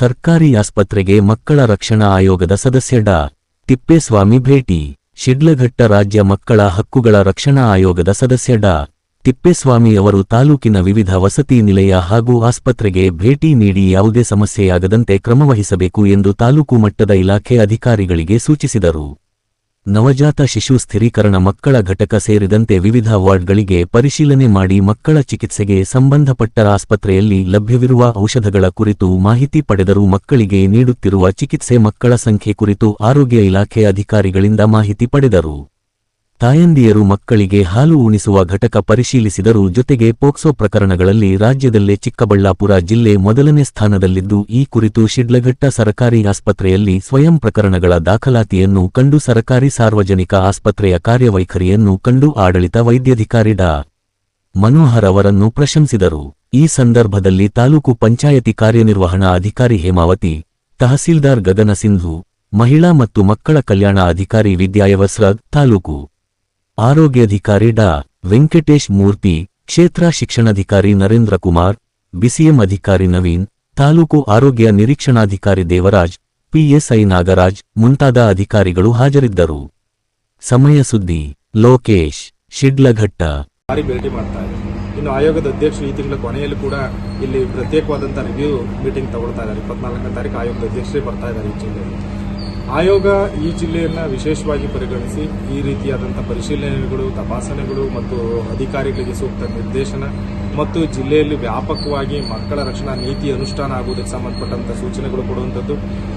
ಸರ್ಕಾರಿ ಆಸ್ಪತ್ರೆಗೆ ಮಕ್ಕಳ ರಕ್ಷಣಾ ಆಯೋಗದ ಸದಸ್ಯ ಡಾ. ತಿಪ್ಪೇಸ್ವಾಮಿ ಭೇಟಿ. ಶಿಡ್ಲಘಟ್ಟ ರಾಜ್ಯ ಮಕ್ಕಳ ಹಕ್ಕುಗಳ ರಕ್ಷಣಾ ಆಯೋಗದ ಸದಸ್ಯ ಡಾ. ತಿಪ್ಪೇಸ್ವಾಮಿ ಅವರು ತಾಲೂಕಿನ ವಿವಿಧ ವಸತಿ ನಿಲಯ ಹಾಗೂ ಆಸ್ಪತ್ರೆಗೆ ಭೇಟಿ ನೀಡಿ ಯಾವುದೇ ಸಮಸ್ಯೆಯಾಗದಂತೆ ಕ್ರಮವಹಿಸಬೇಕು ಎಂದು ತಾಲೂಕು ಮಟ್ಟದ ಇಲಾಖೆ ಅಧಿಕಾರಿಗಳಿಗೆ ಸೂಚಿಸಿದರು. ನವಜಾತ ಶಿಶು ಸ್ಥಿರೀಕರಣ ಮಕ್ಕಳ ಘಟಕ ಸೇರಿದಂತೆ ವಿವಿಧ ವಾರ್ಡ್ಗಳಿಗೆ ಪರಿಶೀಲನೆ ಮಾಡಿ ಮಕ್ಕಳ ಚಿಕಿತ್ಸೆಗೆ ಸಂಬಂಧಪಟ್ಟ ಆಸ್ಪತ್ರೆಯಲ್ಲಿ ಲಭ್ಯವಿರುವ ಔಷಧಗಳ ಕುರಿತು ಮಾಹಿತಿ ಪಡೆದರು ಮಕ್ಕಳಿಗೆ ನೀಡುತ್ತಿರುವ ಚಿಕಿತ್ಸೆ ಮಕ್ಕಳ ಸಂಖ್ಯೆ ಕುರಿತು ಆರೋಗ್ಯ ಇಲಾಖೆ ಅಧಿಕಾರಿಗಳಿಂದ ಮಾಹಿತಿ ಪಡೆದರು. ತಾಯಂದಿಯರು ಮಕ್ಕಳಿಗೆ ಹಾಲು ಉಣಿಸುವ ಘಟಕ ಪರಿಶೀಲಿಸಿದರು ಜೊತೆಗೆ ಪೋಕ್ಸೋ ಪ್ರಕರಣಗಳಲ್ಲಿ ರಾಜ್ಯದಲ್ಲೇ ಚಿಕ್ಕಬಳ್ಳಾಪುರ ಜಿಲ್ಲೆ ಮೊದಲನೇ ಸ್ಥಾನದಲ್ಲಿದ್ದು, ಈ ಕುರಿತು ಶಿಡ್ಲಘಟ್ಟ ಸರಕಾರಿ ಆಸ್ಪತ್ರೆಯಲ್ಲಿ ಸ್ವಯಂ ಪ್ರಕರಣಗಳ ದಾಖಲಾತಿಯನ್ನು ಕಂಡು ಸರಕಾರಿ ಸಾರ್ವಜನಿಕ ಆಸ್ಪತ್ರೆಯ ಕಾರ್ಯವೈಖರಿಯನ್ನು ಕಂಡು ಆಡಳಿತ ವೈದ್ಯಾಧಿಕಾರಿ ಡಾ. ಮನೋಹರ್ ಅವರನ್ನು ಪ್ರಶಂಸಿದರು. ಈ ಸಂದರ್ಭದಲ್ಲಿ ತಾಲೂಕು ಪಂಚಾಯತಿ ಕಾರ್ಯನಿರ್ವಹಣಾ ಅಧಿಕಾರಿ ಹೇಮಾವತಿ, ತಹಸೀಲ್ದಾರ್ ಗಗನ ಸಿಂಧು, ಮಹಿಳಾ ಮತ್ತು ಮಕ್ಕಳ ಕಲ್ಯಾಣ ಅಧಿಕಾರಿ ವಿದ್ಯಾಯವಸ್ರ ತಾಲೂಕು ಆರೋಗ್ಯಾಧಿಕಾರಿ ಡಾ. ವೆಂಕಟೇಶ್ ಮೂರ್ತಿ, ಕ್ಷೇತ್ರ ಶಿಕ್ಷಣಾಧಿಕಾರಿ ನರೇಂದ್ರ ಕುಮಾರ್, ಬಿಸಿಎಂ ಅಧಿಕಾರಿ ನವೀನ್, ತಾಲೂಕು ಆರೋಗ್ಯ ನಿರೀಕ್ಷಣಾಧಿಕಾರಿ ದೇವರಾಜ್, ಪಿಎಸ್ಐ ನಾಗರಾಜ್ ಮುಂತಾದ ಅಧಿಕಾರಿಗಳು ಹಾಜರಿದ್ದರು. ಸಮಯ ಸುದ್ದಿ, ಲೋಕೇಶ್, ಶಿಡ್ಲಘಟ್ಟ. ಭೇಟಿ ಮಾಡ್ತಾ ಇದೆ ಇನ್ನು ಆಯೋಗದ ಅಧ್ಯಕ್ಷರು ಈ ತಿಂಗಳ ಕೊನೆಯಲ್ಲಿ ಕೂಡ ಇಲ್ಲಿ ಪ್ರತ್ಯೇಕವಾದಂಥ ರಿವ್ಯೂ ಮೀಟಿಂಗ್ ತಗೊಳ್ತಾ ಇದ್ದಾರೆ. ಇಪ್ಪತ್ನಾಲ್ಕನೇ ತಾರೀಕು ಆಯೋಗದ ಅಧ್ಯಕ್ಷರೇ ಬರ್ತಾ ಇದ್ದಾರೆ ಈ ಜಿಲ್ಲೆಯಲ್ಲಿ ಆಯೋಗ ಈ ಜಿಲ್ಲೆಯನ್ನ ವಿಶೇಷವಾಗಿ ಪರಿಗಣಿಸಿ ಈ ರೀತಿಯಾದಂಥ ಪರಿಶೀಲನೆಗಳು, ತಪಾಸಣೆಗಳು ಮತ್ತು ಅಧಿಕಾರಿಗಳಿಗೆ ಸೂಕ್ತ ನಿರ್ದೇಶನ ಮತ್ತು ಜಿಲ್ಲೆಯಲ್ಲಿ ವ್ಯಾಪಕವಾಗಿ ಮಕ್ಕಳ ರಕ್ಷಣಾ ನೀತಿ ಅನುಷ್ಠಾನ ಆಗುವುದಕ್ಕೆ ಸಂಬಂಧಪಟ್ಟಂಥ ಸೂಚನೆಗಳು ಕೊಡುವಂಥದ್ದು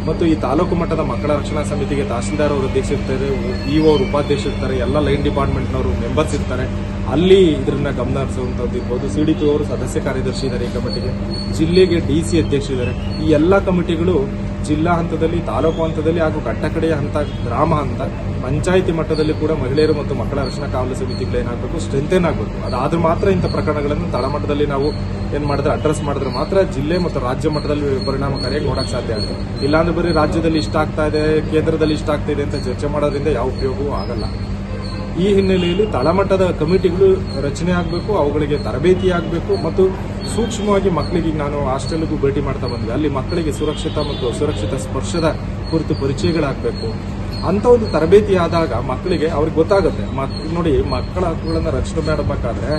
ಮತ್ತು ಈ ತಾಲೂಕು ಮಟ್ಟದ ಮಕ್ಕಳ ರಕ್ಷಣಾ ಸಮಿತಿಗೆ ತಹಸೀಲ್ದಾರ್ ಅವರು ಅಧ್ಯಕ್ಷರಿರ್ತಾರೆ ಇಒ ಅವರು ಉಪಾಧ್ಯಕ್ಷರಿರ್ತಾರೆ ಎಲ್ಲ ಲೈನ್ ಡಿಪಾರ್ಟ್ಮೆಂಟ್ನವರು ಮೆಂಬರ್ಸ್ ಇರ್ತಾರೆ. ಅಲ್ಲಿ ಇದನ್ನ ಗಮನ ಹರಿಸುವಂಥದ್ದು ಇರ್ಬೋದು. ಸಿ ಡಿ ಅವರು ಸದಸ್ಯ ಕಾರ್ಯದರ್ಶಿ ಇದ್ದಾರೆ ಈ ಕಮಿಟಿಗೆ. ಜಿಲ್ಲೆಗೆ ಡಿ ಸಿ ಅಧ್ಯಕ್ಷರಿದ್ದಾರೆ ಈ ಎಲ್ಲ ಕಮಿಟಿಗಳು ಜಿಲ್ಲಾ ಹಂತದಲ್ಲಿ, ತಾಲೂಕು ಹಂತದಲ್ಲಿ ಹಾಗೂ ಕಟ್ಟಕಡೆಯ ಹಂತ, ಗ್ರಾಮ ಹಂತ, ಪಂಚಾಯಿತಿ ಮಟ್ಟದಲ್ಲಿ ಕೂಡ ಮಹಿಳೆಯರು ಮತ್ತು ಮಕ್ಕಳ ರಕ್ಷಣಾ ಕಾವಲು ಸಮಿತಿಗಳು ಏನಾಗಬೇಕು, ಸ್ಟ್ರೆಂಥೇನ್ ಆಗಬೇಕು. ಅದಾದ್ರೂ ಮಾತ್ರ ಇಂಥ ಪ್ರಕರಣಗಳನ್ನು ತಳಮಟ್ಟದಲ್ಲಿ ನಾವು ಏನ್ ಮಾಡಿದ್ರೆ ಅಡ್ರೆಸ್ ಮಾಡಿದ್ರೆ ಮಾತ್ರ ಜಿಲ್ಲೆ ಮತ್ತು ರಾಜ್ಯ ಮಟ್ಟದಲ್ಲಿ ಪರಿಣಾಮಕಾರಿಯಾಗಿ ನೋಡಕ್ ಸಾಧ್ಯ ಆಗುತ್ತೆ. ಇಲ್ಲಾಂದ್ರೆ ಬರೀ ರಾಜ್ಯದಲ್ಲಿ ಇಷ್ಟ ಆಗ್ತಾ ಇದೆ, ಕೇಂದ್ರದಲ್ಲಿ ಇಷ್ಟ ಆಗ್ತಾ ಇದೆ ಅಂತ ಚರ್ಚೆ ಮಾಡೋದ್ರಿಂದ ಯಾವ ಉಪಯೋಗವೂ ಆಗಲ್ಲ. ಈ ಹಿನ್ನೆಲೆಯಲ್ಲಿ ತಳಮಟ್ಟದ ಕಮಿಟಿಗಳು ರಚನೆ ಆಗಬೇಕು, ಅವುಗಳಿಗೆ ತರಬೇತಿ ಆಗಬೇಕು ಮತ್ತು ಸೂಕ್ಷ್ಮವಾಗಿ ಮಕ್ಕಳಿಗೆ ನಾನು ಹಾಸ್ಟೆಲ್ಗೂ ಭೇಟಿ ಮಾಡ್ತಾ ಬಂದ್ವಿ. ಅಲ್ಲಿ ಮಕ್ಕಳಿಗೆ ಸುರಕ್ಷಿತ ಮತ್ತು ಸುರಕ್ಷಿತ ಸ್ಪರ್ಶದ ಕುರಿತು ಪರಿಚಯಗಳಾಗಬೇಕು. ಅಂತ ಒಂದು ತರಬೇತಿ ಆದಾಗ ಮಕ್ಕಳಿಗೆ ಅವ್ರಿಗೆ ಗೊತ್ತಾಗುತ್ತೆ. ಮಕ್, ನೋಡಿ, ಮಕ್ಕಳ ಹಕ್ಕುಗಳನ್ನ ರಕ್ಷಣೆ ಮಾಡಬೇಕಾದ್ರೆ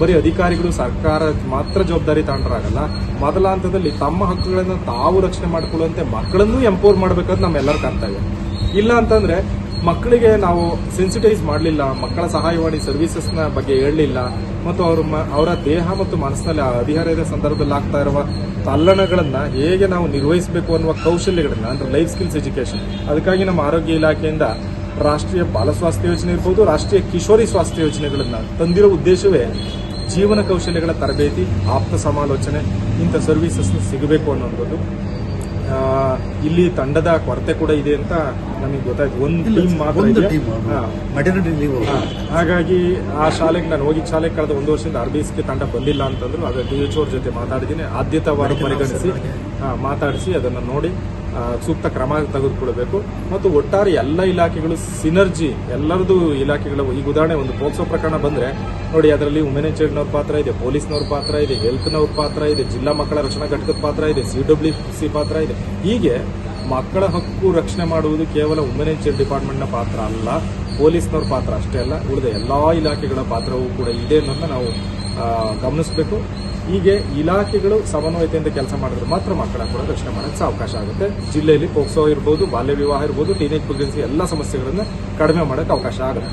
ಬರೀ ಅಧಿಕಾರಿಗಳು, ಸರ್ಕಾರ ಮಾತ್ರ ಜವಾಬ್ದಾರಿ ತಗೊಂಡ್ರಾಗಲ್ಲ ಮೊದಲ ಹಂತದಲ್ಲಿ ತಮ್ಮ ಹಕ್ಕುಗಳನ್ನು ತಾವು ರಕ್ಷಣೆ ಮಾಡಿಕೊಳ್ಳುವಂತೆ ಮಕ್ಕಳನ್ನೂ ಎಂಪವರ್ ಮಾಡಬೇಕಂತ ನಮ್ಮೆಲ್ಲರ ಕರ್ತವ್ಯ ಇಲ್ಲ ಅಂತಂದ್ರೆ ಮಕ್ಕಳಿಗೆ ನಾವು ಸೆನ್ಸಿಟೈಸ್ ಮಾಡಲಿಲ್ಲ, ಮಕ್ಕಳ ಸಹಾಯವಾಣಿ ಸರ್ವಿಸಸ್ನ ಬಗ್ಗೆ ಹೇಳಲಿಲ್ಲ, ಮತ್ತು ಅವ್ರ ಅವರ ದೇಹ ಮತ್ತು ಮನಸ್ಸಿನಲ್ಲಿ ಹದಿಹರೆಯದ ಸಂದರ್ಭದಲ್ಲಿ ಆಗ್ತಾ ಇರುವ ತಲ್ಲಣಗಳನ್ನು ಹೇಗೆ ನಾವು ನಿರ್ವಹಿಸಬೇಕು ಅನ್ನುವ ಕೌಶಲ್ಯಗಳನ್ನ ಅಂದ್ರೆ ಲೈಫ್ ಸ್ಕಿಲ್ಸ್ ಎಜುಕೇಶನ್ ಅದಕ್ಕಾಗಿ ನಮ್ಮ ಆರೋಗ್ಯ ಇಲಾಖೆಯಿಂದ ರಾಷ್ಟ್ರೀಯ ಬಾಲ ಸ್ವಾಸ್ಥ್ಯ ಯೋಜನೆ ಇರ್ಬೋದು, ರಾಷ್ಟ್ರೀಯ ಕಿಶೋರಿ ಸ್ವಾಸ್ಥ್ಯ ಯೋಜನೆಗಳನ್ನು ತಂದಿರೋ ಉದ್ದೇಶವೇ ಜೀವನ ಕೌಶಲ್ಯಗಳ ತರಬೇತಿ, ಆಪ್ತ ಸಮಾಲೋಚನೆ, ಇಂಥ ಸರ್ವಿಸಸ್ ಸಿಗಬೇಕು ಅನ್ನೋದು ಇಲ್ಲಿ ತಂಡದ ಕೊರತೆ ಕೂಡ ಇದೆ ಅಂತ ನಮಗೆ ಗೊತ್ತಾಯ್ತು. ಒಂದು ಟೀಮ್ ಮಾತ್ರ. ಮೆಟರ್ನಿಟಿ ಹಾಗಾಗಿ ಆ ಶಾಲೆಗೆ ನಾನು ಹೋಗಿ ಶಾಲೆಗೆ ಕಳೆದ ಒಂದು ವರ್ಷದಿಂದ ಆರ್ ಬಿ ಎಸ್ಗೆ ತಂಡ ಬಂದಿಲ್ಲ ಅಂತಂದ್ರು. ಅದೇ ಡಿ ಎಚ್ ಅವ್ರ ಜೊತೆ ಮಾತಾಡಿದ್ದೀನಿ. ಆದ್ಯತವಾಗಿ ಪರಿಗಣಿಸಿ. ಮಾತಾಡಿಸಿ ಅದನ್ನು ನೋಡಿ ಸೂಕ್ತ ಕ್ರಮ ತೆಗೆದುಕೊಳ್ಬೇಕು ಮತ್ತು ಒಟ್ಟಾರೆ ಎಲ್ಲ ಇಲಾಖೆಗಳು ಸಿನರ್ಜಿ ಎಲ್ಲರದು ಇಲಾಖೆಗಳ ಈಗ ಉದಾಹರಣೆ ಒಂದು ಪೋಕ್ಸೋ ಪ್ರಕರಣ ಬಂದ್ರೆ, ನೋಡಿ ಅದರಲ್ಲಿ ಚೈಲ್ಡ್ನವ್ರ ಪಾತ್ರ ಇದೆ, ಪೊಲೀಸ್ನವ್ರ ಪಾತ್ರ ಇದೆ ಹೆಲ್ತ್ನವ್ರ ಪಾತ್ರ ಇದೆ, ಜಿಲ್ಲಾ ಮಕ್ಕಳ ರಕ್ಷಣಾ ಘಟಕದ ಪಾತ್ರ ಇದೆ ಸಿ ಡಬ್ಲ್ಯೂ ಸಿ ಪಾತ್ರ ಇದೆ. ಹೀಗೆ ಮಕ್ಕಳ ಹಕ್ಕು ರಕ್ಷಣೆ ಮಾಡುವುದು ಕೇವಲ ಡಿಪಾರ್ಟ್ಮೆಂಟ್ ಡಿಪಾರ್ಟ್ಮೆಂಟ್ನ ಪಾತ್ರ ಅಲ್ಲ, ಪೊಲೀಸ್ನವ್ರ ಪಾತ್ರ ಅಷ್ಟೇ ಅಲ್ಲ, ಉಳಿದ ಎಲ್ಲಾ ಇಲಾಖೆಗಳ ಪಾತ್ರವೂ ಕೂಡ ಇದೆ ಅನ್ನೋದನ್ನ ನಾವು ಗಮನಿಸಬೇಕು. ಹೀಗೆ ಇಲಾಖೆಗಳು ಸಮನ್ವಯತೆಯಿಂದ ಕೆಲಸ ಮಾಡಿದ್ರೆ ಮಾತ್ರ ಮಕ್ಕಳ ಕೂಡ ರಕ್ಷಣೆ ಮಾಡೋಕ್ಕೆ ಅವಕಾಶ ಆಗುತ್ತೆ. ಜಿಲ್ಲೆಯಲ್ಲಿ ಪೋಕ್ಸೋ ಇರ್ಬೋದು, ಬಾಲ್ಯ ವಿವಾಹ ಇರ್ಬೋದು ಟೀನೇಜ್ ಪ್ರೆಗ್ನೆನ್ಸಿ ಎಲ್ಲ ಸಮಸ್ಯೆಗಳನ್ನು ಕಡಿಮೆ ಮಾಡೋಕ್ಕೆ ಅವಕಾಶ ಆಗುತ್ತೆ.